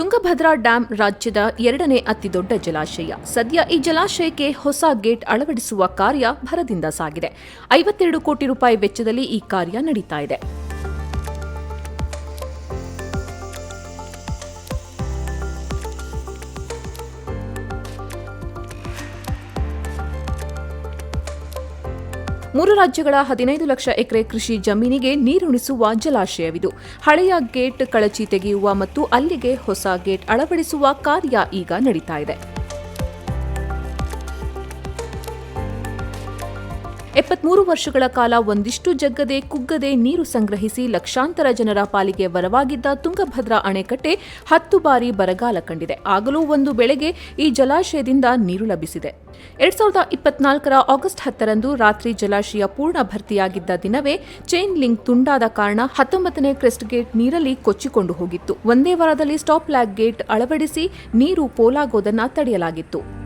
Tungabhadra dam ರಾಜ್ಯದ ಎರಡನೇ ಅತಿದೊಡ್ಡ ಜಲಾಶಯ. ಸದ್ಯ ಈ ಜಲಾಶಯಕ್ಕೆ ಹೊಸ ಗೇಟ್ ಅಳವಡಿಸುವ ಕಾರ್ಯ ಭರದಿಂದ ಸಾಗಿದೆ. ಐವತ್ತೆರಡು ಕೋಟಿ ರೂಪಾಯಿ ವೆಚ್ಚದಲ್ಲಿ ಈ ಕಾರ್ಯ ನಡೀತಾ ಇದೆ. ಮೂರು ರಾಜ್ಯಗಳ ಹದಿನೈದು ಲಕ್ಷ ಎಕರೆ ಕೃಷಿ ಜಮೀನಿಗೆ ನೀರುಣಿಸುವ ಜಲಾಶಯವಿದು. ಹಳೆಯ ಗೇಟ್ ಕಳಚಿ ತೆಗೆಯುವ ಮತ್ತು ಅಲ್ಲಿಗೆ ಹೊಸ ಗೇಟ್ ಅಳವಡಿಸುವ ಕಾರ್ಯ ಈಗ ನಡೀತಾ ಇದೆ. ಎಪ್ಪತ್ಮೂರು ವರ್ಷಗಳ ಕಾಲ ಒಂದಿಷ್ಟು ಜಗ್ಗದೆ ಕುಗ್ಗದೆ ನೀರು ಸಂಗ್ರಹಿಸಿ ಲಕ್ಷಾಂತರ ಜನರ ಪಾಲಿಗೆ ವರವಾಗಿದ್ದ ತುಂಗಭದ್ರಾ ಅಣೆಕಟ್ಟೆ ಹತ್ತು ಬಾರಿ ಬರಗಾಲ ಕಂಡಿದೆ. ಆಗಲೂ ಒಂದು ಬೆಳೆಗೆ ಈ ಜಲಾಶಯದಿಂದ ನೀರು ಲಭಿಸಿದೆ. ಎರಡ್ ಸಾವಿರದ ಇಪ್ಪತ್ನಾಲ್ಕರ ಆಗಸ್ಟ್ ಹತ್ತರಂದು ರಾತ್ರಿ ಜಲಾಶಯ ಪೂರ್ಣ ಭರ್ತಿಯಾಗಿದ್ದ ದಿನವೇ ಚೈನ್ ಲಿಂಕ್ ತುಂಡಾದ ಕಾರಣ ಹತ್ತೊಂಬತ್ತನೇ ಕ್ರೆಸ್ಟ್ ಗೇಟ್ ನೀರಲ್ಲಿ ಕೊಚ್ಚಿಕೊಂಡು ಹೋಗಿತ್ತು. ಒಂದೇ ವಾರದಲ್ಲಿ ಸ್ಟಾಪ್ ಲ್ಯಾಗ್ ಗೇಟ್ ಅಳವಡಿಸಿ ನೀರು ಪೋಲಾಗೋದನ್ನ ತಡೆಯಲಾಗಿತ್ತು.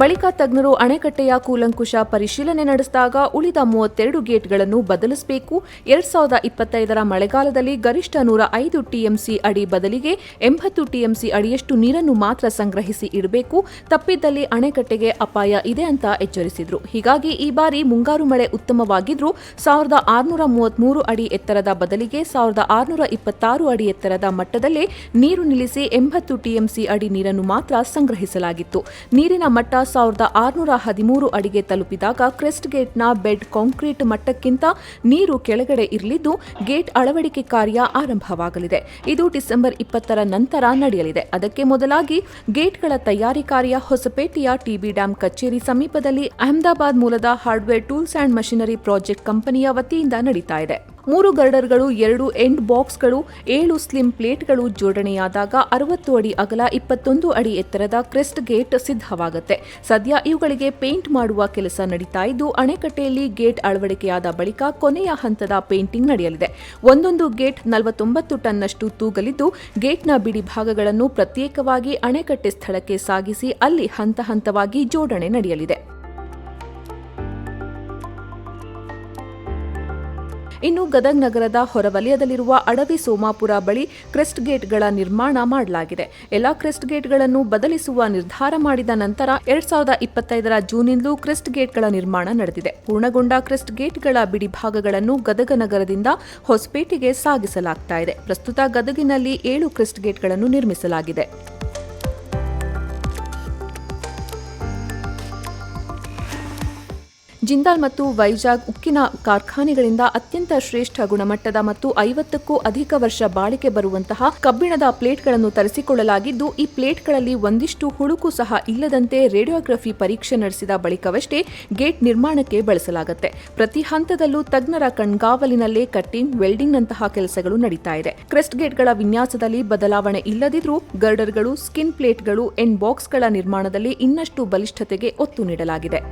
ಬಳಿಕ ತಜ್ಞರು ಅಣೆಕಟ್ಟೆಯ ಕೂಲಂಕುಷ ಪರಿಶೀಲನೆ ನಡೆಸಿದಾಗ ಉಳಿದ ಮೂವತ್ತೆರಡು ಗೇಟ್ಗಳನ್ನು ಬದಲಿಸಬೇಕು. ಎರಡ್ ಸಾವಿರದ ಇಪ್ಪತ್ತೈದರ ಮಳೆಗಾಲದಲ್ಲಿ ಗರಿಷ್ಠ ನೂರ ಐದು ಟಿಎಂಸಿ ಅಡಿ ಬದಲಿಗೆ ಎಂಬತ್ತು ಟಿಎಂಸಿ ಅಡಿಯಷ್ಟು ನೀರನ್ನು ಮಾತ್ರ ಸಂಗ್ರಹಿಸಿ ಇಡಬೇಕು. ತಪ್ಪಿದ್ದಲ್ಲಿ ಅಣೆಕಟ್ಟೆಗೆ ಅಪಾಯ ಇದೆ ಅಂತ ಎಚ್ಚರಿಸಿದ್ರು. ಹೀಗಾಗಿ ಈ ಬಾರಿ ಮುಂಗಾರು ಮಳೆ ಉತ್ತಮವಾಗಿದ್ರೂ ಸಾವಿರದ ಆರುನೂರ ಮೂವತ್ಮೂರು ಅಡಿ ಎತ್ತರದ ಬದಲಿಗೆ ಸಾವಿರದ ಆರುನೂರ ಇಪ್ಪತ್ತಾರು ಅಡಿ ಎತ್ತರದ ಮಟ್ಟದಲ್ಲೇ ನೀರು ನಿಲ್ಲಿಸಿ ಎಂಬತ್ತು ಟಿಎಂಸಿ ಅಡಿ ನೀರನ್ನು ಮಾತ್ರ ಸಂಗ್ರಹಿಸಲಾಗಿತ್ತು. ನೀರಿನ ಮಟ್ಟ ಸಾವಿರದ ಆರುನೂರ ಹದಿಮೂರು ಅಡಿಗೆ ತಲುಪಿದಾಗ ಕ್ರೆಸ್ಟ್ ಗೇಟ್ನ ಬೆಡ್ ಕಾಂಕ್ರೀಟ್ ಮಟ್ಟಕ್ಕಿಂತ ನೀರು ಕೆಳಗಡೆ ಇರಲಿದ್ದು, ಗೇಟ್ ಅಳವಡಿಕೆ ಕಾರ್ಯ ಆರಂಭವಾಗಲಿದೆ. ಇದು ಡಿಸೆಂಬರ್ ಇಪ್ಪತ್ತರ ನಂತರ ನಡೆಯಲಿದೆ. ಅದಕ್ಕೆ ಮೊದಲಾಗಿ ಗೇಟ್ಗಳ ತಯಾರಿ ಕಾರ್ಯ ಹೊಸಪೇಟೆಯ ಟಿಬಿ ಡ್ಯಾಂ ಕಚೇರಿ ಸಮೀಪದಲ್ಲಿ ಅಹಮದಾಬಾದ್ ಮೂಲದ hardware tools and machinery project ಕಂಪನಿಯ ವತಿಯಿಂದ ನಡೀತಾ ಇದೆ. ಮೂರು ಗರ್ಡರ್ಗಳು, ಎರಡು ಎಂಡ್ ಬಾಕ್ಸ್ಗಳು, ಏಳು ಸ್ಲಿಮ್ ಪ್ಲೇಟ್ಗಳು ಜೋಡಣೆಯಾದಾಗ ಅರವತ್ತು ಅಡಿ ಅಗಲ, ಇಪ್ಪತ್ತೊಂದು ಅಡಿ ಎತ್ತರದ ಕ್ರೆಸ್ಟ್ ಗೇಟ್ ಸಿದ್ಧವಾಗುತ್ತೆ. ಸದ್ಯ ಇವುಗಳಿಗೆ ಪೇಂಟ್ ಮಾಡುವ ಕೆಲಸ ನಡೀತಾ ಇದ್ದು, ಅಣೆಕಟ್ಟೆಯಲ್ಲಿ ಗೇಟ್ ಅಳವಡಿಕೆಯಾದ ಬಳಿಕ ಕೊನೆಯ ಹಂತದ ಪೇಂಟಿಂಗ್ ನಡೆಯಲಿದೆ. ಒಂದೊಂದು ಗೇಟ್ ನಲವತ್ತೊಂಬತ್ತು ಟನ್ನಷ್ಟು ತೂಗಲಿದ್ದು, ಗೇಟ್ನ ಬಿಡಿ ಭಾಗಗಳನ್ನು ಪ್ರತ್ಯೇಕವಾಗಿ ಅಣೆಕಟ್ಟೆ ಸ್ಥಳಕ್ಕೆ ಸಾಗಿಸಿ ಅಲ್ಲಿ ಹಂತ ಹಂತವಾಗಿ ಜೋಡಣೆ ನಡೆಯಲಿದೆ. ಇನ್ನು ಗದಗ್ ನಗರದ ಹೊರವಲಯದಲ್ಲಿರುವ ಅಡವಿ ಸೋಮಾಪುರ ಬಳಿ ಕ್ರೆಸ್ಟ್ ಗೇಟ್ಗಳ ನಿರ್ಮಾಣ ಮಾಡಲಾಗಿದೆ. ಎಲ್ಲಾ ಕ್ರೆಸ್ಟ್ ಗೇಟ್ಗಳನ್ನು ಬದಲಿಸುವ ನಿರ್ಧಾರ ಮಾಡಿದ ನಂತರ ಎರಡ್ ಸಾವಿರದ ಇಪ್ಪತ್ತೈದರ ಜೂನ್ನಿಂದಲೂ ಕ್ರೆಸ್ಟ್ ಗೇಟ್ಗಳ ನಿರ್ಮಾಣ ನಡೆದಿದೆ. ಪೂರ್ಣಗೊಂಡ ಕ್ರೆಸ್ಟ್ ಗೇಟ್ಗಳ ಬಿಡಿ ಭಾಗಗಳನ್ನು ಗದಗ ನಗರದಿಂದ ಹೊಸಪೇಟೆಗೆ ಸಾಗಿಸಲಾಗ್ತಾ ಇದೆ. ಪ್ರಸ್ತುತ ಗದಗಿನಲ್ಲಿ ಏಳು ಕ್ರೆಸ್ಟ್ ಗೇಟ್ಗಳನ್ನು ನಿರ್ಮಿಸಲಾಗಿದೆ. ಜಿಂದಾಲ್ ಮತ್ತು ವೈಜಾಗ್ ಉಕ್ಕಿನ ಕಾರ್ಖಾನೆಗಳಿಂದ ಅತ್ಯಂತ ಶ್ರೇಷ್ಠ ಗುಣಮಟ್ಟದ ಮತ್ತು ಐವತ್ತಕ್ಕೂ ಅಧಿಕ ವರ್ಷ ಬಾಳಿಕೆ ಬರುವಂತಹ ಕಬ್ಬಿಣದ ಪ್ಲೇಟ್ಗಳನ್ನು ತರಿಸಿಕೊಳ್ಳಲಾಗಿದ್ದು, ಈ ಪ್ಲೇಟ್ಗಳಲ್ಲಿ ಒಂದಿಷ್ಟು ಹುಳುಕು ಸಹ ಇಲ್ಲದಂತೆ ರೇಡಿಯೋಗ್ರಫಿ ಪರೀಕ್ಷೆ ನಡೆಸಿದ ಬಳಿಕವಷ್ಟೇ ಗೇಟ್ ನಿರ್ಮಾಣಕ್ಕೆ ಬಳಸಲಾಗುತ್ತೆ. ಪ್ರತಿ ಹಂತದಲ್ಲೂ ತಜ್ಞರ ಕಣ್ಗಾವಲಿನಲ್ಲೇ ಕಟ್ಟಿಂಗ್, ವೆಲ್ಡಿಂಗ್ನಂತಹ ಕೆಲಸಗಳು ನಡೀತಾ ಇದೆ. ಕ್ರೆಸ್ಟ್ ಗೇಟ್ಗಳ ವಿನ್ಯಾಸದಲ್ಲಿ ಬದಲಾವಣೆ ಇಲ್ಲದಿದ್ರೂ ಗರ್ಡರ್ಗಳು, ಸ್ಕಿನ್ ಪ್ಲೇಟ್ಗಳು, ಎಂಡ್ ಬಾಕ್ಸ್ಗಳ ನಿರ್ಮಾಣದಲ್ಲಿ ಇನ್ನಷ್ಟು ಬಲಿಷ್ಠತೆಗೆ ಒತ್ತು ನೀಡಲಾಗಿದೆ.